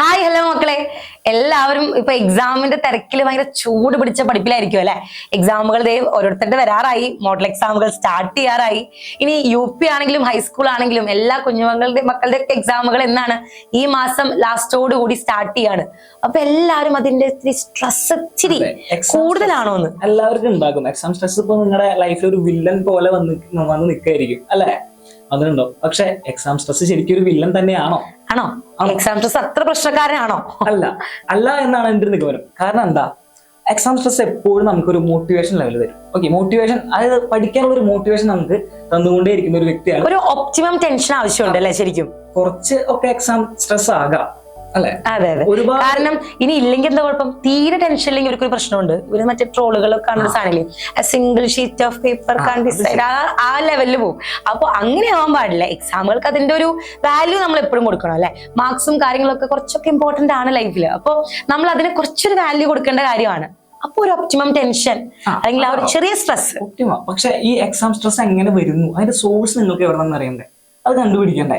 Hi hello മക്കളെ. എല്ലാവരും ഇപ്പൊ എക്സാമിന്റെ തിരക്കിൽ ഭയങ്കര ചൂട് പിടിച്ച പഠിപ്പിലായിരിക്കും അല്ലെ? എക്സാമുകൾ ഓരോരുത്തരുടെ വരാറായി. Model എക്സാമുകൾ start ചെയ്യാറായി. ഇനി യു പി ആണെങ്കിലും ഹൈസ്കൂൾ ആണെങ്കിലും എല്ലാ കുഞ്ഞുങ്ങളുടെ മക്കളുടെ ഒക്കെ എക്സാമുകൾ എന്നാണ് ഈ മാസം ലാസ്റ്റോട് കൂടി സ്റ്റാർട്ട് ചെയ്യാണ്. അപ്പൊ എല്ലാവരും അതിന്റെ സ്ട്രെസ് ഇച്ചിരി കൂടുതലാണോ എന്ന്? എല്ലാവർക്കും ഉണ്ടാകും. എക്സാം സ്ട്രെസ് ഇപ്പൊ നിങ്ങളുടെ ലൈഫിൽ ഒരു വില്ലൻ പോലെ വന്ന് വന്ന് നിൽക്കായിരിക്കും അല്ലെ? അതുണ്ടോ പക്ഷെ എക്സാം സ്ട്രെസ് ശരിക്കും ഒരു വില്ലൻ തന്നെയാണോ? ആണോ? എക്സാം സ്ട്രെസ് അത്ര പ്രശ്നക്കാരനാണോ? അല്ല. അല്ല എന്നാണ് എന്റെ ഒരു നിഗമനം. കാരണം എന്താ? എക്സാം സ്ട്രെസ് എപ്പോഴും നമുക്കൊരു മോട്ടിവേഷൻ ലെവൽ തരും. ഓക്കെ മോട്ടിവേഷൻ അതായത് പഠിക്കാനുള്ള ഒരു മോട്ടിവേഷൻ നമുക്ക് തന്നുകൊണ്ടേ ഇരിക്കുന്ന ഒരു വ്യക്തിയാണ്. ഒരു ഒപ്റ്റിമം ടെൻഷൻ ആവശ്യമുണ്ട് അല്ലേ ശരിക്കും? കുറച്ച് ഒക്കെ എക്സാം സ്ട്രെസ് ആകാം. അതെ അതെ. കാരണം ഇനി ഇല്ലെങ്കിൽ എന്താ കുഴപ്പം? തീരെ ടെൻഷൻ ഇല്ലെങ്കിൽ ഇവർക്ക് ഒരു പ്രശ്നമുണ്ട്. ഇവർ മറ്റേ ട്രോളുകളൊക്കെ കാണുന്ന സാധനമില്ലേ? Single sheet of paper can decide ആ ആ ലെവലിൽ പോകും അപ്പൊ അങ്ങനെ ആവാൻ പാടില്ല. എക്സാമുകൾക്ക് അതിന്റെ ഒരു വാല്യൂ നമ്മൾ എപ്പോഴും കൊടുക്കണം അല്ലെ? മാർക്സും കാര്യങ്ങളൊക്കെ കുറച്ചൊക്കെ ഇമ്പോർട്ടന്റ് ആണ് ലൈഫിൽ അപ്പോൾ നമ്മൾ അതിന് കുറച്ചൊരു വാല്യൂ കൊടുക്കേണ്ട കാര്യമാണ്. അപ്പൊ ഒരു ഒപ്റ്റിമം ടെൻഷൻ അല്ലെങ്കിൽ ആ ഒരു ചെറിയ സ്ട്രെസ് പക്ഷേ പക്ഷെ ഈ എക്സാം സ്ട്രെസ് എങ്ങനെ വരുന്നു? അതിന്റെ സോഴ്സ് നിങ്ങൾക്ക് എവിടെ നിന്ന് അറിയണ്ടേ അത് കണ്ടുപിടിക്കണ്ടേ?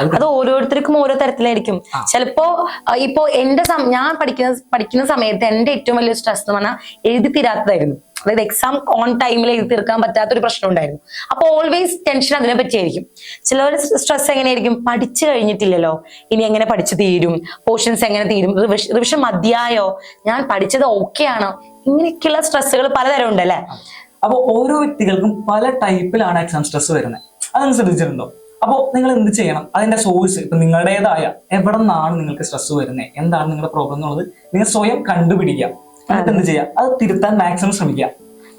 അത് അത് ഓരോരുത്തർക്കും ഓരോ തരത്തിലായിരിക്കും. ചിലപ്പോ ഇപ്പോ എന്റെ ഞാൻ പഠിക്കുന്ന പഠിക്കുന്ന സമയത്ത് എന്റെ ഏറ്റവും വലിയ സ്ട്രെസ് എന്ന് പറഞ്ഞാൽ എഴുതി തീരാത്തതായിരുന്നു. അതായത് എക്സാം ഓൺ ടൈമിൽ എഴുതി തീർക്കാൻ പറ്റാത്ത ഒരു പ്രശ്നം ഉണ്ടായിരുന്നു. അപ്പൊ ഓൾവേസ് ടെൻഷൻ അതിനെ പറ്റിയായിരിക്കും. ചിലവർ സ്ട്രെസ് എങ്ങനെയായിരിക്കും? പഠിച്ചു കഴിഞ്ഞിട്ടില്ലല്ലോ. ഇനി എങ്ങനെ പഠിച്ചു തീരും? പോർഷൻസ് എങ്ങനെ തീരും? റിവിഷൻ മതിയായോ? ഞാൻ പഠിച്ചത് ഓക്കെ ആണോ. ഇങ്ങനെയൊക്കെയുള്ള സ്ട്രെസ്സുകൾ പലതരം ഉണ്ടല്ലേ? അപ്പൊ ഓരോ വ്യക്തികൾക്കും പല ടൈപ്പിലാണ് എക്സാം സ്ട്രെസ് വരുന്നത് അതൊന്ന് ശ്രദ്ധിച്ചിട്ടുണ്ടോ അപ്പോൾ നിങ്ങൾ എന്ത് ചെയ്യണം? അതിന്റെ സോഴ്സ് ഇപ്പൊ നിങ്ങളുടേതായ എവിടെ നിന്നാണ് നിങ്ങൾക്ക് സ്ട്രെസ് വരുന്നത് എന്താണ് നിങ്ങളുടെ പ്രോബ്ലം എന്നുള്ളത് നിങ്ങൾ സ്വയം കണ്ടുപിടിക്കുക. എന്നിട്ട് എന്ത് ചെയ്യുക? അത് തിരുത്താൻ മാക്സിമം ശ്രമിക്കുക.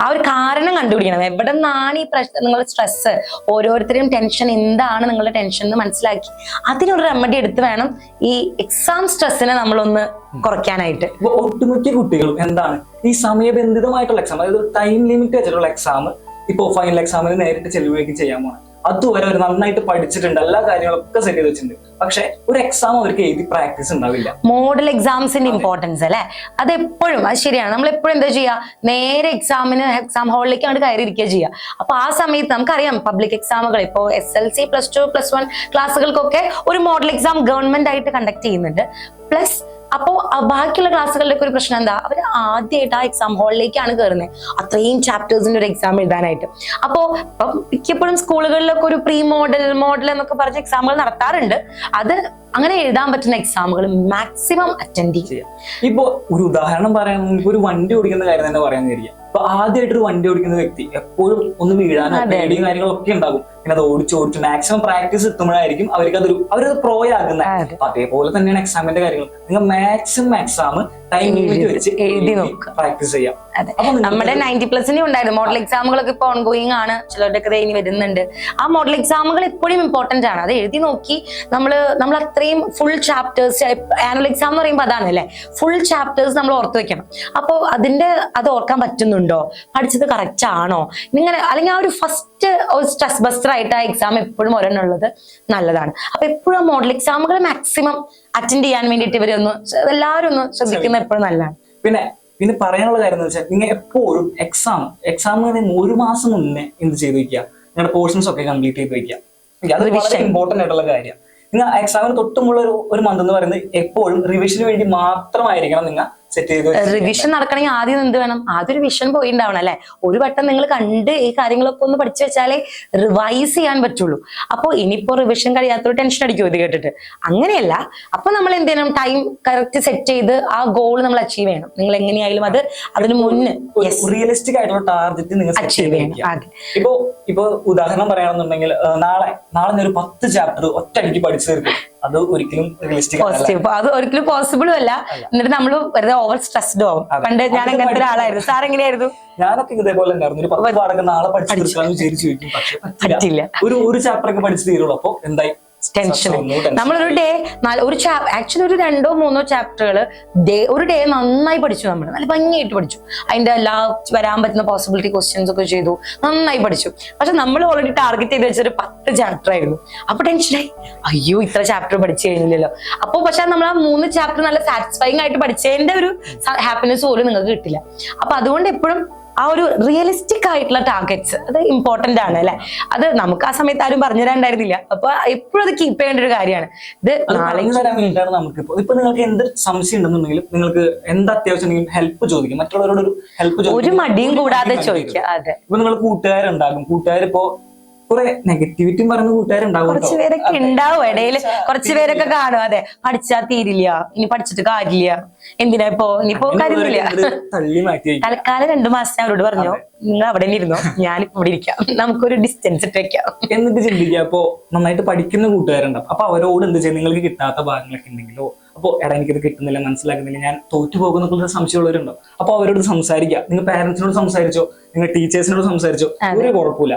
ആ ഒരു കാരണം കണ്ടുപിടിക്കണം. എവിടെ നിന്നാണ് ഈ പ്രശ്നം നിങ്ങളുടെ സ്ട്രെസ് ഓരോരുത്തരും ടെൻഷൻ എന്താണ് നിങ്ങളുടെ ടെൻഷൻ എന്ന് മനസ്സിലാക്കി. അതിനൊരു റെമഡി എടുത്ത് വേണം ഈ എക്സാം സ്ട്രെസ്സിനെ നമ്മളൊന്ന് കുറയ്ക്കാനായിട്ട്. ഒട്ടുമിക്ക കുട്ടികളും എന്താണ്? ഈ സമയബന്ധിതമായിട്ടുള്ള എക്സാം അതായത് ടൈം ലിമിറ്റ് വെച്ചിട്ടുള്ള എക്സാം ഇപ്പോൾ ഫൈനൽ എക്സാമിന് നേരിട്ട് ചെലവഴിക്കും ചെയ്യാൻ പോകണം അതുവരെ അവർ നന്നായിട്ട് പഠിച്ചിട്ടുണ്ട് എല്ലാ കാര്യങ്ങളും ഒക്കെ സെറ്റ് ചെയ്ത് വെച്ചിട്ടുണ്ട്. പക്ഷെ ഒരു എക്സാം അവർക്ക് എഴുതി പ്രാക്ടീസ് ഉണ്ടാവില്ല. മോഡൽ എക്സാംസിന്റെ ഇമ്പോർട്ടൻസ് അല്ലെ? അത് എപ്പോഴും അത് ശരിയാണ്. നമ്മൾ എപ്പോഴും എന്താ ചെയ്യാ? നേരെ എക്സാമിന് എക്സാം ഹാളിലേക്ക് അങ്ങോട്ട് കയറി ഇരിക്കുക ചെയ്യുക അപ്പൊ ആ സമയത്ത് നമുക്കറിയാം പബ്ലിക് എക്സാമുകൾ ഇപ്പോൾ S L C plus two plus one ക്ലാസ്സുകൾക്കൊക്കെ ഒരു മോഡൽ എക്സാം ഗവൺമെന്റ് ആയിട്ട് കണ്ടക്ട് ചെയ്യുന്നുണ്ട്. പ്ലസ് അപ്പോൾ ബാക്കിയുള്ള ക്ലാസ്സുകളുടെ ഒരു പ്രശ്നം എന്താ? അവർ ആദ്യമായിട്ട് ആ എക്സാം ഹാളിലേക്കാണ് കയറുന്നത് അത്രയും ചാപ്റ്റേഴ്സിന്റെ ഒരു എക്സാം എഴുതാനായിട്ട്. അപ്പോ ഇപ്പം മിക്കപ്പോഴും സ്കൂളുകളിലൊക്കെ ഒരു പ്രീ മോഡൽ മോഡൽ എന്നൊക്കെ പറഞ്ഞ എക്സാമുകൾ നടത്താറുണ്ട്. അത് അങ്ങനെ എഴുതാൻ പറ്റുന്ന എക്സാമുകൾ മാക്സിമം അറ്റൻഡ് ചെയ്യും ചെയ്യാം ഇപ്പൊ ഒരു ഉദാഹരണം പറയുകയാണെങ്കിൽ ഒരു വണ്ടി ഓടിക്കുന്ന കാര്യം തന്നെ പറയാൻ കഴിയും ആദ്യമായിട്ട് ഒരു വണ്ടി ഓടിക്കുന്ന വ്യക്തി എപ്പോഴും ഒന്ന് വീഴാനോ. പേടിയും കാര്യങ്ങളൊക്കെ ഉണ്ടാകും. പിന്നെ അത് ഓടിച്ച് ഓടിച്ച് മാക്സിമം പ്രാക്ടീസ് എത്തുമ്പോഴായിരിക്കും അവർക്ക് അതൊരു അവരത് പ്രോ ആകുന്നത് അപ്പൊ അതേപോലെ തന്നെയാണ് എക്സാമിന്റെ കാര്യങ്ങൾ. നിങ്ങൾ മാക്സിമം എക്സാം ടൈം ലിമിറ്റ് വെച്ച് എഴുതി. പ്രാക്ടീസ് ചെയ്യാം. നമ്മുടെ നയന്റി പ്ലസിന് ഉണ്ടായിരുന്നു. മോഡൽ എക്സാമുകളൊക്കെ ഇപ്പൊ ഓൺഗോയിങ് ആണ്. ചിലരുടെയൊക്കെ ഇനി വരുന്നുണ്ട്. ആ മോഡൽ എക്സാമുകൾ ഇപ്പോഴും ഇമ്പോർട്ടന്റ് ആണ്. അത് എഴുതി നോക്കി നമ്മൾ നമ്മൾ അത്രയും ഫുൾ ചാപ്റ്റേഴ്സ് ആനുവൽ എക്സാം എന്ന് പറയുമ്പോൾ അതാണ് അല്ലേ? ഫുൾ ചാപ്റ്റേഴ്സ് നമ്മൾ ഓർത്ത് വെക്കണം. അപ്പോൾ അതിന്റെ അത് ഓർക്കാൻ പറ്റുന്നുണ്ടോ? പഠിച്ചത് കറക്റ്റ് ആണോ? നിങ്ങൾ അല്ലെങ്കിൽ ആ ഒരു ഫസ്റ്റ് സ്ട്രെസ് ബസ്റ്റർ ആയിട്ട് ആ എക്സാം എപ്പോഴും ഒരെണ്ണുള്ളത് നല്ലതാണ്. അപ്പൊ എപ്പോഴും ആ മോഡൽ എക്സാമുകൾ മാക്സിമം അറ്റൻഡ് ചെയ്യാൻ വേണ്ടിയിട്ട് ഇവരൊന്ന് എല്ലാവരും ഒന്ന് ശ്രദ്ധിക്കുന്നത് എപ്പോഴും നല്ലതാണ്. പിന്നെ പിന്നെ പറയാനുള്ള കാര്യം എന്ന് വെച്ചാൽ നിങ്ങൾ എപ്പോഴും എക്സാം എക്സാമിന് ഒരു മാസം മുന്നേ എന്ത് ചെയ്ത് വെക്കുക നിങ്ങളുടെ പോർഷൻസ് ഒക്കെ കംപ്ലീറ്റ് ചെയ്ത് വെക്കുക Okay, അത് വളരെ. ഇമ്പോർട്ടന്റ് ആയിട്ടുള്ള കാര്യം. നിങ്ങൾ എക്സാമിന് തൊട്ടുമുള്ള ഒരു ഒരു മന്ത് എന്ന് പറയുന്നത് എപ്പോഴും റിവിഷന് വേണ്ടി മാത്രമായിരിക്കണം നിങ്ങൾ സെറ്റ് ചെയ്ത് റിവിഷൻ നടക്കണമെങ്കിൽ ആദ്യം എന്ത് വേണം? ആദ്യം ഒരു വിഷൻ പോയിണ്ടാവണം അല്ലെ? ഒരു വട്ടം നിങ്ങൾ കണ്ട് ഈ കാര്യങ്ങളൊക്കെ ഒന്ന് പഠിച്ചു വെച്ചാലേ റിവൈസ് ചെയ്യാൻ പറ്റുള്ളൂ. അപ്പോൾ ഇനിയിപ്പോ റിവിഷൻ കഴിയാത്തൊരു ടെൻഷൻ അടിക്കും ഇത് കേട്ടിട്ട്. അങ്ങനെയല്ല. അപ്പൊ നമ്മൾ എന്ത് ചെയ്യണം? ടൈം കറക്റ്റ് സെറ്റ് ചെയ്ത് ആ ഗോൾ നമ്മൾ അച്ചീവ് ചെയ്യണം. നിങ്ങൾ എങ്ങനെയായാലും അത് അതിന് മുന്നേ. റിയലിസ്റ്റിക് ആയിട്ടുള്ള ടാർഗറ്റ് നിങ്ങൾ അച്ചീവ് ചെയ്യണം. ഇപ്പോ ഇപ്പൊ ഉദാഹരണം പറയുകയാണെന്നുണ്ടെങ്കിൽ നാളെ നാളെ ഞാൻ ഒരു പത്ത് ചാപ്റ്റർ ഒറ്റ ഒറ്റയടിക്ക് പഠിച്ചു തീർക്കും. അത് ഒരിക്കലും റിയലിസ്റ്റിക് പോസിറ്റീവ് അത് ഒരിക്കലും പോസിബിളും അല്ല. എന്നിട്ട് നമ്മൾ വെറുതെ ഓവർ സ്ട്രെസ്ഡ് ആവും. പണ്ട് ഞാൻ അങ്ങനത്തെ. ഒരാളായിരുന്നു. സാർ എങ്ങനെയായിരുന്നു ഞാനൊക്കെ ഇതേപോലെ ഉണ്ടായിരുന്നു ഒരു പത്ത് പാടൊക്കെ നാളെ പഠിച്ചു തീർക്കാന്ന് വിചാരിച്ചു ചോദിക്കും. പക്ഷെ പറ്റില്ല. ഒരു ഒരു ചാപ്റ്റർ ഒക്കെ പഠിച്ചു തീരുള്ളൂ. അപ്പൊ എന്തായി? ടെൻഷൻ നമ്മളൊരു ഡേ ഒരു ആക്ച്വലി ഒരു രണ്ടോ മൂന്നോ ചാപ്റ്ററുകൾ ഡേ ഒരു ഡേ നന്നായി പഠിച്ചു നമ്മൾ നല്ല ഭംഗിയായിട്ട് പഠിച്ചു. അതിന്റെ എല്ലാ വരാൻ പറ്റുന്ന പോസിബിലിറ്റി ക്വസ്റ്റ്യൻസ് ഒക്കെ ചെയ്തു. നന്നായി പഠിച്ചു. പക്ഷെ നമ്മൾ ഓൾറെഡി ടാർഗറ്റ് ചെയ്ത് വെച്ചൊരു പത്ത് ചാപ്റ്റർ ആയിരുന്നു. അപ്പൊ ടെൻഷനായി അയ്യോ ഇത്ര ചാപ്റ്റർ പഠിച്ചു കഴിഞ്ഞില്ലല്ലോ. അപ്പൊ പക്ഷെ നമ്മൾ ആ മൂന്ന് ചാപ്റ്റർ നല്ല സാറ്റിസ്ഫൈങ് ആയിട്ട് പഠിച്ചതിന്റെ ഒരു ഹാപ്പിനെസ് പോലും നിങ്ങൾക്ക് കിട്ടില്ല. അപ്പൊ അതുകൊണ്ട് എപ്പോഴും ആ ഒരു റിയലിസ്റ്റിക് ആയിട്ടുള്ള ടാർഗറ്റ്സ് അത് ഇമ്പോർട്ടന്റ് ആണ് അല്ലെ? അത് നമുക്ക് ആ സമയത്ത് ആരും പറഞ്ഞു തരാണ്ടായിരുന്നില്ല. അപ്പൊ എപ്പോഴും അത് കീപ്പ് ചെയ്യേണ്ട ഒരു കാര്യമാണ്. ഇത് നാളെ നമുക്ക് ഇപ്പൊ നിങ്ങൾക്ക് എന്ത് സംശയം ഉണ്ടെന്നുണ്ടെങ്കിലും നിങ്ങൾക്ക് എന്ത് അത്യാവശ്യം ഹെൽപ്പ് ചോദിക്കും. മറ്റുള്ളവരോട് ഒരു ഹെൽപ്പ് ഒരു മടിയും കൂടാതെ ചോദിക്കുക. അതെ. ഇപ്പൊ നിങ്ങൾ കൂട്ടുകാരുണ്ടാകും. കൂട്ടുകാരിപ്പോ കുറെ നെഗറ്റിവിറ്റിയും പറയുന്ന കൂട്ടുകാരുണ്ടാവും കുറച്ച്. പേരൊക്കെ ഉണ്ടാവും ഇടയിൽ കുറച്ച് പേരൊക്കെ കാണും. അതെ. പഠിച്ചാ തീരില്ല. ഇനി പഠിച്ചിട്ട് കാര്യമില്ല. എന്തിനാ ഇപ്പോ? ഇനിയിപ്പോ കാര്യമില്ല തൽക്കാലം രണ്ടു മാസം ഞാൻ അവരോട് പറഞ്ഞു നിങ്ങൾ അവിടെ ഇരുന്നോ? ഞാനിപ്പോ ഇവിടെ ഇരിക്കാം. നമുക്കൊരു ഡിസ്റ്റൻസ് ഇട്ട് വെക്കാം. എന്നിട്ട് ചിന്തിക്കുക അപ്പോ നന്നായിട്ട് പഠിക്കുന്ന കൂട്ടുകാരുണ്ടാവും. അപ്പൊ അവരോട് എന്ത് ചെയ്യും? നിങ്ങൾക്ക് കിട്ടാത്ത ഭാഗങ്ങളൊക്കെ ഉണ്ടെങ്കിലോ? അപ്പൊ എടാ എനിക്കിത് കിട്ടുന്നില്ല മനസ്സിലാക്കുന്നില്ല. ഞാൻ തോറ്റു പോകുന്ന സംശയമുള്ളവരുണ്ടോ അപ്പൊ അവരോട് സംസാരിക്കുക. നിങ്ങൾ പാരന്റ്സിനോട് സംസാരിച്ചോ? നിങ്ങൾ ടീച്ചേഴ്സിനോട് സംസാരിച്ചോ? ഒരു കുഴപ്പമില്ല.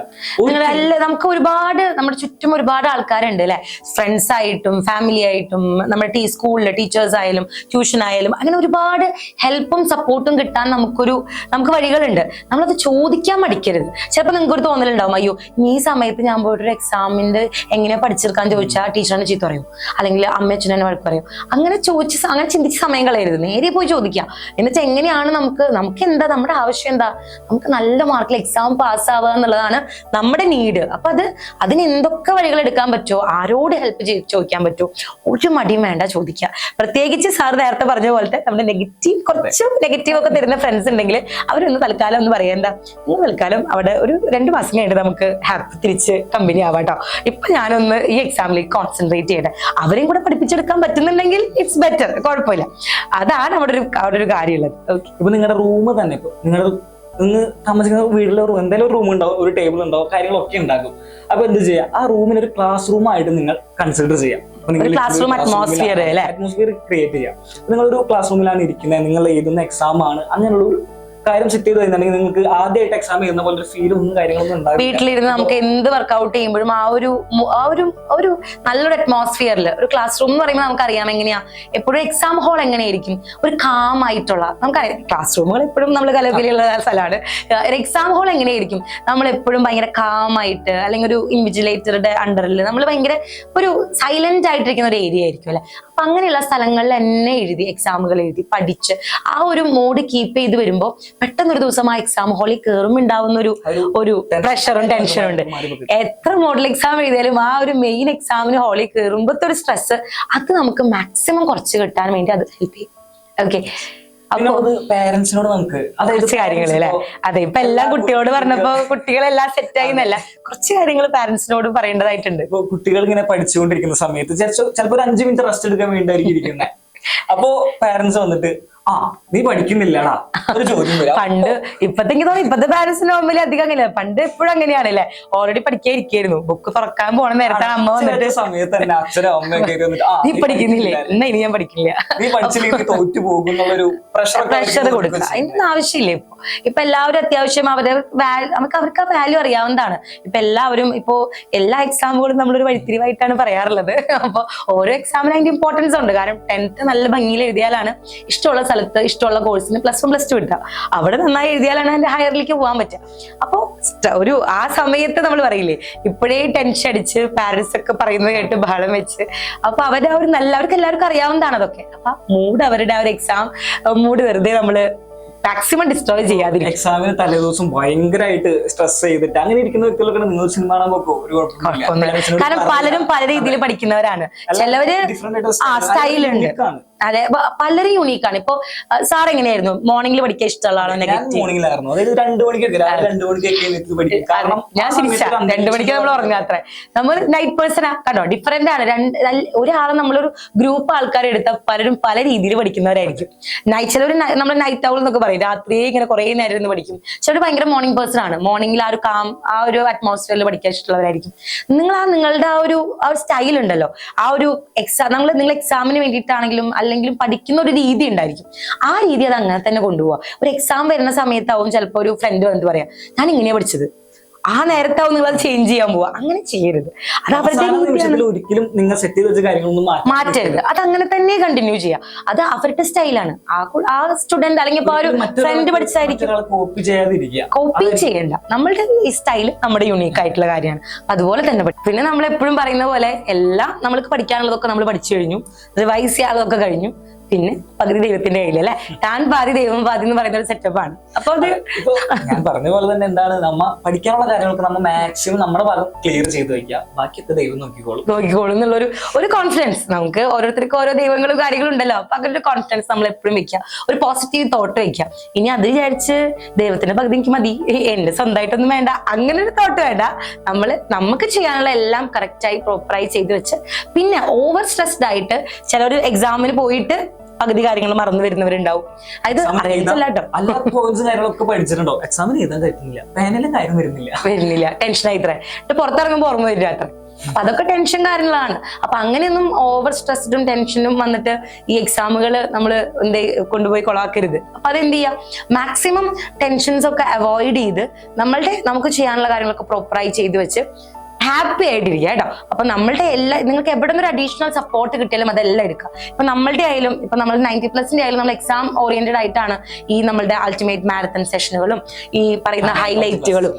അല്ല നമുക്ക് ഒരുപാട് നമ്മുടെ ചുറ്റും ഒരുപാട് ആൾക്കാരുണ്ട് അല്ലെ? ഫ്രണ്ട്സ് ആയിട്ടും ഫാമിലി ആയിട്ടും നമ്മുടെ ടീ സ്കൂളിലെ ടീച്ചേഴ്സ് ആയാലും ട്യൂഷൻ ആയാലും അങ്ങനെ ഒരുപാട് ഹെൽപ്പും സപ്പോർട്ടും കിട്ടാൻ നമുക്കൊരു നമുക്ക് വഴികളുണ്ട്. നമ്മളത് ചോദിക്കാൻ മടിക്കരുത്. ചിലപ്പോൾ നിങ്ങൾക്ക് ഒരു തോന്നലുണ്ടാവും അയ്യോ ഈ സമയത്ത് ഞാൻ പോയിട്ട് ഒരു എക്സാമിന്റെ എങ്ങനെ പഠിച്ചെടുക്കാൻ ചോദിച്ചാൽ ടീച്ചറിനെ ചീത്ത പറയും. അല്ലെങ്കിൽ അമ്മ അച്ഛനെ വഴക്ക് പറയും. അങ്ങനെ ചോദിച്ച് അങ്ങനെ ചിന്തിച്ച് സമയം കളയരുത്. നേരെ പോയി ചോദിക്കുക. എന്നുവെച്ചാൽ എങ്ങനെയാണ് നമുക്ക് നമുക്ക് എന്താ നമ്മുടെ ആവശ്യം എന്താ? നമുക്ക് നല്ല മാർക്കിൽ എക്സാം പാസ് ആവുക എന്നുള്ളതാണ് നമ്മുടെ നീഡ് അപ്പൊ അത് അതിന് എന്തൊക്കെ വഴികൾ എടുക്കാൻ പറ്റുമോ? ആരോട് ഹെൽപ്പ് ചോദിക്കാൻ പറ്റുമോ? ഒരു മടിയും വേണ്ട ചോദിക്കുക. പ്രത്യേകിച്ച് സാർ നേരത്തെ പറഞ്ഞ പോലത്തെ നമ്മുടെ നെഗറ്റീവ് കുറച്ച് നെഗറ്റീവ് ഒക്കെ തരുന്ന ഫ്രണ്ട്സ് ഉണ്ടെങ്കിൽ അവരൊന്ന് തൽക്കാലം ഒന്ന് പറയണ്ട നിങ്ങൾ തൽക്കാലം അവിടെ ഒരു രണ്ട് മാസം കഴിഞ്ഞിട്ട് നമുക്ക് ഹാപ്പി തിരിച്ച് കമ്പനി ആവാട്ടോ ഇപ്പൊ ഞാനൊന്ന് ഈ എക്സാമിലേക്ക് കോൺസെൻട്രേറ്റ് ചെയ്യട്ടെ. അവരെയും കൂടെ പഠിപ്പിച്ചെടുക്കാൻ പറ്റുന്നുണ്ടെങ്കിൽ ഇറ്റ്സ് ബെറ്റർ കുഴപ്പമില്ല. അതാണ് അവിടെ ഒരു അവിടെ ഒരു കാര്യമുള്ളത്. ഇപ്പൊ നിങ്ങളുടെ റൂം തന്നെ ഇപ്പൊ. നിങ്ങളുടെ നിങ്ങൾ താമസിക്കുന്ന വീട്ടിലെ റൂം എന്തെങ്കിലും റൂം ഉണ്ടാവും ഒരു ടേബിൾ ഉണ്ടാവും കാര്യങ്ങളൊക്കെ ഉണ്ടാകും. അപ്പൊ എന്ത് ചെയ്യാം? ആ റൂമിന് ഒരു ക്ലാസ് റൂം ആയിട്ട് നിങ്ങൾ കൺസിഡർ ചെയ്യാം. ഒരു? അറ്റ്മോസ്ഫിയർ ക്രിയേറ്റ് ചെയ്യാം. നിങ്ങളൊരു ക്ലാസ് റൂമിലാണ് ഇരിക്കുന്നത് നിങ്ങൾ എഴുതുന്ന എക്സാം ആണ് അങ്ങനെയുള്ള ഒരു കാര്യം സെറ്റ് ചെയ്ത് കഴിഞ്ഞിട്ടുണ്ടെങ്കിൽ നിങ്ങൾക്ക് ആദ്യമായിട്ട് എക്സാം ചെയ്യുന്ന പോലെ ഒരു ഫീൽ ഒന്നും കാര്യങ്ങളൊന്നും വീട്ടിലിരുന്ന് നമുക്ക് എന്ത് വർക്ക്ഔട്ട് ചെയ്യുമ്പോഴും ആ ഒരു ആ ഒരു ഒരു നല്ലൊരു അറ്റ്മോസ്ഫിയറിൽ ഒരു ക്ലാസ് റൂം എന്ന് പറയുമ്പോൾ നമുക്ക് അറിയാം എങ്ങനെയാ എപ്പോഴും എക്സാം ഹാൾ എങ്ങനെയായിരിക്കും ഒരു കാം ആയിട്ടുള്ള നമുക്കറിയാം ക്ലാസ് റൂമുകൾ എപ്പോഴും നമ്മൾ കലകലിയുള്ള സ്ഥലമാണ്. ഒരു എക്സാം ഹാൾ എങ്ങനെയായിരിക്കും നമ്മൾ എപ്പോഴും ഭയങ്കര കാം ആയിട്ട് അല്ലെങ്കിൽ ഒരു ഇൻവിജിലേറ്ററുടെ അണ്ടറിൽ നമ്മൾ ഭയങ്കര ഒരു സൈലന്റ് ആയിട്ടിരിക്കുന്ന ഒരു ഏരിയ ആയിരിക്കും അല്ലെ? അപ്പൊ അങ്ങനെയുള്ള സ്ഥലങ്ങളിൽ തന്നെ എഴുതി എക്സാമുകൾ എഴുതി പഠിച്ച് ആ ഒരു മോഡ് കീപ്പ് ചെയ്ത് വരുമ്പോൾ പെട്ടെന്ന് ഒരു ദിവസം ആ എക്സാം ഹാളിൽ കയറുമ്പോൾ ഉണ്ടാവുന്ന ഒരു ഒരു പ്രഷറും ടെൻഷനും ഉണ്ട്. എത്ര മോഡൽ എക്സാം എഴുതിയാലും ആ ഒരു മെയിൻ എക്സാമിന് ഹാളിൽ കയറുമ്പോഴത്തെ ഒരു സ്ട്രെസ് അത് നമുക്ക് മാക്സിമം കുറച്ച് കിട്ടാൻ വേണ്ടി അത് ഹെൽപ്പ് ചെയ്യും. ഓക്കെ നമുക്ക് അതായത് കുറച്ച് കാര്യങ്ങൾ അല്ലെ? അതെ ഇപ്പൊ എല്ലാ കുട്ടിയോട് പറഞ്ഞപ്പോ കുട്ടികളെല്ലാം സെറ്റ് ആയി എന്നല്ല. കുറച്ച് കാര്യങ്ങൾ പാരന്റ്സിനോട് പറയേണ്ടതായിട്ടുണ്ട്. കുട്ടികൾ ഇങ്ങനെ പഠിച്ചുകൊണ്ടിരിക്കുന്ന സമയത്ത് ചിലപ്പോ ഒരു അഞ്ചു മിനിറ്റ് റെസ്റ്റ് എടുക്കാൻ വേണ്ടിയായിരിക്കും ഇരിക്കുന്നത് അപ്പോ പാരന്റ്സ് വന്നിട്ട് ആ നീ പഠിക്കുന്നില്ലടാ. ഒരു ചോദ്യം പണ്ട് ഇപ്പത്തെ എനിക്ക് തോന്നുന്നു ഇപ്പത്തെ പാരന്റ്സ് നോർമലി അധികം അങ്ങനെയല്ല. പണ്ട് എപ്പോഴും അങ്ങനെയാണ് അല്ലെ ഓൾറെഡി പഠിക്കാൻ ഇരിക്കായിരുന്നു ബുക്ക് തുറക്കാൻ പോണ നേരത്തെ അമ്മ വന്നിട്ട് സമയത്ത് തന്നെ അച്ഛനും അമ്മയൊക്കെ നീ പഠിക്കുന്നില്ലേ? എന്നാ ഇനി ഞാൻ പഠിക്കില്ല. നീ പഠിച്ചില്ലെങ്കിൽ തോറ്റു പോകും എന്നുള്ളൊരു പ്രഷർ പ്രഷർ കൊടുക്കുക. അതിന്റെ ആവശ്യമില്ല ഇപ്പൊ. ഇപ്പൊ എല്ലാവരും അത്യാവശ്യം അവരെ നമുക്ക് അവർക്ക് ആ വാല്യൂ അറിയാവുന്നതാണ്. ഇപ്പൊ എല്ലാവരും ഇപ്പോ എല്ലാ എക്സാമുകളും നമ്മളൊരു വഴിത്തിരിവായിട്ടാണ് പറയാറുള്ളത്. അപ്പൊ ഓരോ എക്സാമിന് അതിന്റെ ഇമ്പോർട്ടൻസ് ഉണ്ട്. കാരണം ടെൻത്ത് നല്ല ഭംഗിയിൽ എഴുതിയാലാണ് ഇഷ്ടമുള്ള സ്ഥലത്ത് ഇഷ്ടമുള്ള കോഴ്സിന് പ്ലസ് വൺ പ്ലസ് ടു കിട്ടുക അവിടെ നന്നായി എഴുതിയാലാണ് എന്റെ ഹയറിലേക്ക് പോകാൻ പറ്റുക. അപ്പോൾ ഒരു ആ സമയത്ത് നമ്മൾ പറയില്ലേ ഇപ്പോഴേ ടെൻഷൻ അടിച്ച് പാരന്റ്സ് ഒക്കെ പറയുന്നത് കേട്ട് ബഹളം വെച്ച്. അപ്പൊ അവരുടെ ആ ഒരു നല്ല അവർക്ക് എല്ലാവർക്കും അറിയാവുന്നതാണ് അതൊക്കെ. അപ്പൊ മൂഡ് അവരുടെ ആ ഒരു എക്സാം മൂഡ് വെറുതെ നമ്മൾ മാക്സിമം ഡിസ്ട്രോയ് ചെയ്യാതിരിക്കും. എക്സാമിന് തലേദിവസം ഭയങ്കരമായിട്ട് സ്ട്രെസ് ചെയ്തിട്ട് അങ്ങനെ ഇരിക്കുന്ന വ്യക്തികളൊക്കെ നിങ്ങൾ സിനിമ കാണാൻ ഒരു കുഴപ്പമില്ല കാരണം പലരും പല രീതിയിൽ പഠിക്കുന്നവരാണ്. ചിലവര് ആ. സ്റ്റൈൽ ഉണ്ട്. ആണ്. അതെ പലരും യൂണീക്കാണ് ഇപ്പൊ സാർ എങ്ങനെയായിരുന്നു? മോർണിംഗിൽ പഠിക്കാൻ ഇഷ്ടമുള്ള ആളോ ഞാൻ നെഗറ്റീവ് മോർണിംഗിലായിരുന്നു അതായത് രണ്ടു മണിക്കൊക്കെ രണ്ടു മണിക്കൊക്കെ കാരണം ഞാൻ തിരിച്ച രണ്ടു മണിക്ക് നമ്മൾ ഉറങ്ങാത്ര നമ്മൾ നൈറ്റ് പേഴ്സൺ കണ്ടോ? ഡിഫറെന്റ് ആണ്. രണ്ട് ഒരാളെ നമ്മളൊരു ഗ്രൂപ്പ് ആൾക്കാരെടുത്ത എടുത്താൽ പലരും പല രീതിയിൽ പഠിക്കുന്നവരായിരിക്കും. നൈറ്റ് ചിലവർ നമ്മൾ നൈറ്റ് ഔൾ എന്നൊക്കെ പറയും. രാത്രി ഇങ്ങനെ കുറെ നേരം ഇരുന്ന് പഠിക്കും. ചിലർ ഭയങ്കര മോർണിംഗ് പേഴ്സൺ ആണ്. മോർണിംഗിൽ ആ ഒരു കാം ആ ഒരു അറ്റ്മോസ്ഫിയറിൽ പഠിക്കാൻ ഇഷ്ടമുള്ളവരായിരിക്കും. നിങ്ങൾ ആ നിങ്ങളുടെ ആ ഒരു ആ ഒരു സ്റ്റൈൽ ഉണ്ടല്ലോ. ആ ഒരു എക്സാം നമ്മൾ നിങ്ങൾ എക്സാമിന് വേണ്ടിയിട്ടാണെങ്കിലും അല്ലെങ്കിൽ പഠിക്കുന്ന ഒരു രീതി ഉണ്ടായിരിക്കും. ആ രീതി അത് അങ്ങനെ തന്നെ കൊണ്ടുപോവാ. ഒരു എക്സാം വരുന്ന സമയത്താവും ചിലപ്പോൾ ഒരു ഫ്രണ്ട് വന്നിട്ട് പറയാം ഞാൻ ഇങ്ങനെയാണ് പഠിച്ചത്. ആ നേരത്താവും നിങ്ങൾ അത് ചേഞ്ച് ചെയ്യാൻ പോവാ. അങ്ങനെ ചെയ്യരുത്. അത് അവരുടെ ഒരിക്കലും നിങ്ങൾ സെറ്റ് ചെയ്ത് വെച്ച കാര്യങ്ങളൊന്നും മാറ്റരുത്. അത് അങ്ങനെ തന്നെ കണ്ടിന്യൂ ചെയ്യാം. അത് അവരുടെ സ്റ്റൈലാണ് ആ ആ സ്റ്റുഡന്റ് അല്ലെങ്കിൽ ഇപ്പൊ ഒരു ഫ്രണ്ട് പഠിച്ചായിരിക്കും കോപ്പി ചെയ്യണ്ട. നമ്മളുടെ ഈ സ്റ്റൈൽ നമ്മുടെ യുണീക്ക് ആയിട്ടുള്ള കാര്യമാണ്. അതുപോലെ തന്നെ പിന്നെ നമ്മൾ എപ്പോഴും പറയുന്ന പോലെ എല്ലാം നമ്മൾക്ക് പഠിക്കാനുള്ളതൊക്കെ നമ്മൾ പഠിച്ചു കഴിഞ്ഞു. റിവൈസ് ചെയ്യാതൊക്കെ കഴിഞ്ഞു. പിന്നെ പകുതി ദൈവത്തിന്റെ കയ്യിൽ അല്ലെ? താൻ പാതി ദൈവം പാതി എന്ന് പറയുന്ന ഒരു സെറ്റപ്പാണ് അപ്പൊ അത് ഞാൻ പറഞ്ഞ പോലെ തന്നെ എന്താണ്? നമ്മ പഠിക്കാനുള്ള കാര്യങ്ങൾക്ക് നമ്മ മാക്സിമം നമ്മുടെ ഭാഗം ക്ലിയർ ചെയ്ത് വെക്കുക ബാക്കിയൊക്കെ ദൈവം നോക്കിക്കോളും. നോക്കിക്കോളും എന്നുള്ള ഒരു ഒരു കോൺഫിഡൻസ് നമുക്ക് ഓരോരുത്തർക്കും ഓരോ ദൈവങ്ങളും കാര്യങ്ങളും ഉണ്ടല്ലോ. അപ്പൊ അങ്ങനെ ഒരു കോൺഫിഡൻസ് നമ്മൾ എപ്പോഴും വെക്കുക ഒരു പോസിറ്റീവ് തോട്ട് വെക്കുക ഇനി അത് വിചാരിച്ച് ദൈവത്തിന്റെ പകുതി എനിക്ക് മതി. എന്റെ സ്വന്തമായിട്ടൊന്നും വേണ്ട. അങ്ങനെ ഒരു തോട്ട് വേണ്ട. നമ്മൾ നമുക്ക് ചെയ്യാനുള്ള എല്ലാം കറക്റ്റായി പ്രോപ്പറായി ചെയ്തു വെച്ച്. പിന്നെ ഓവർ സ്ട്രെസ്ഡ് ആയിട്ട് ചിലർ എക്സാമിന് പോയിട്ട് പകുതി കാര്യങ്ങൾ മറന്നു വരുന്നവരുണ്ടാവും. അത് കാര്യങ്ങളൊക്കെ പഠിച്ചിട്ടുണ്ടോ? എക്സാമിന് എഴുതാൻ കഴിയുന്നില്ല പാനലും കാര്യം വരുന്നില്ല. വരുന്നില്ല. ടെൻഷൻ ആയിത്രേ പുറത്തിറങ്ങുമ്പോൾ ഓർമ്മ വരില്ല അത്ര അപ്പൊ അതൊക്കെ ടെൻഷൻ കാര്യങ്ങളാണ്. അപ്പൊ അങ്ങനെയൊന്നും ഓവർ സ്ട്രെസ്ഡും ടെൻഷനും വന്നിട്ട് ഈ എക്സാമുകൾ നമ്മൾ എന്ത് കൊണ്ടുപോയി കൊളാക്കരുത് അപ്പൊ അതെന്ത് ചെയ്യാം? മാക്സിമം ടെൻഷൻസ് ഒക്കെ അവോയ്ഡ് ചെയ്ത് നമ്മളുടെ നമുക്ക് ചെയ്യാനുള്ള കാര്യങ്ങളൊക്കെ പ്രോപ്പറായി ചെയ്തു വെച്ച് ഹാപ്പി ആയിട്ടിരിക്കുക കേട്ടോ. അപ്പൊ നമ്മളുടെ എല്ലാ നിങ്ങൾക്ക് എവിടെ നിന്നൊരു ഒരു അഡീഷണൽ സപ്പോർട്ട് കിട്ടിയാലും അതെല്ലാം എടുക്കുക. ഇപ്പൊ നമ്മളുടെ ആയാലും ഇപ്പൊ നമ്മൾ നയന്റി പ്ലസിന്റെ ആയാലും നമ്മൾ എക്സാം ഓറിയന്റഡ് ആയിട്ടാണ് ഈ നമ്മളുടെ അൾട്ടിമേറ്റ് മാരത്തൺ സെഷനുകളും ഈ പറയുന്ന ഹൈലൈറ്റുകളും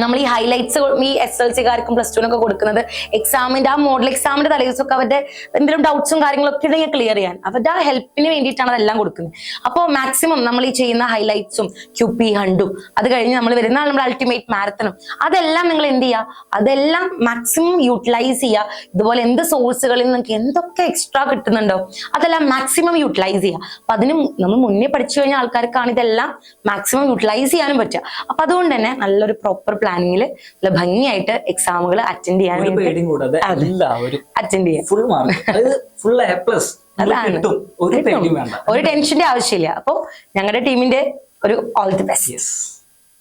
നമ്മൾ ഈ ഹൈലൈറ്റ്സ് ഈ എസ് എൽ സിക്കാർക്കും പ്ലസ് ടുവിനൊക്കെ കൊടുക്കുന്നത് എക്സാമിന്റെ ആ മോഡൽ എക്സാമിന്റെ തലേദിവസമൊക്കെ അവരുടെ എന്തെങ്കിലും ഡൗട്ട്സും കാര്യങ്ങളൊക്കെ ഉണ്ടെങ്കിൽ ക്ലിയർ ചെയ്യാൻ. അവരുടെ ആ ഹെൽപ്പിന് വേണ്ടിയിട്ടാണ് അതെല്ലാം കൊടുക്കുന്നത്. അപ്പോൾ മാക്സിമം നമ്മൾ ഈ ചെയ്യുന്ന ഹൈലൈറ്റ്സും ക്യു പി ഹണ്ടും അത് കഴിഞ്ഞ് നമ്മൾ വരുന്ന നമ്മുടെ അൾട്ടിമേറ്റ് മാരത്തണും അതെല്ലാം നിങ്ങൾ എന്ത് ചെയ്യുക? അതെല്ലാം മാക്സിമം യൂട്ടിലൈസ് ചെയ്യുക. ഇതുപോലെ എന്ത് സോഴ്സുകളിൽ നിങ്ങൾക്ക് എന്തൊക്കെ എക്സ്ട്രാ കിട്ടുന്നുണ്ടോ അതെല്ലാം മാക്സിമം യൂട്ടിലൈസ് ചെയ്യുക. അപ്പൊ അതിന് നമ്മൾ മുന്നേ പഠിച്ചു കഴിഞ്ഞ ആൾക്കാർക്കാണ് ഇതെല്ലാം മാക്സിമം യൂട്ടിലൈസ് ചെയ്യാനും പറ്റുക. അപ്പൊ അതുകൊണ്ട് തന്നെ നല്ലൊരു പ്രോപ്പർ പ്ലാനിങ്ങിൽ നല്ല ഭംഗിയായിട്ട് എക്സാമുകൾ അറ്റൻഡ് ചെയ്യാൻ അറ്റൻഡ് ചെയ്യാം. Full mark full A plus അതാണ്. ഒരു ടെൻഷന്റെ ആവശ്യമില്ല. അപ്പൊ ഞങ്ങളുടെ ടീമിന്റെ ഒരു ഓൾ ദി ബെസ്റ്റ്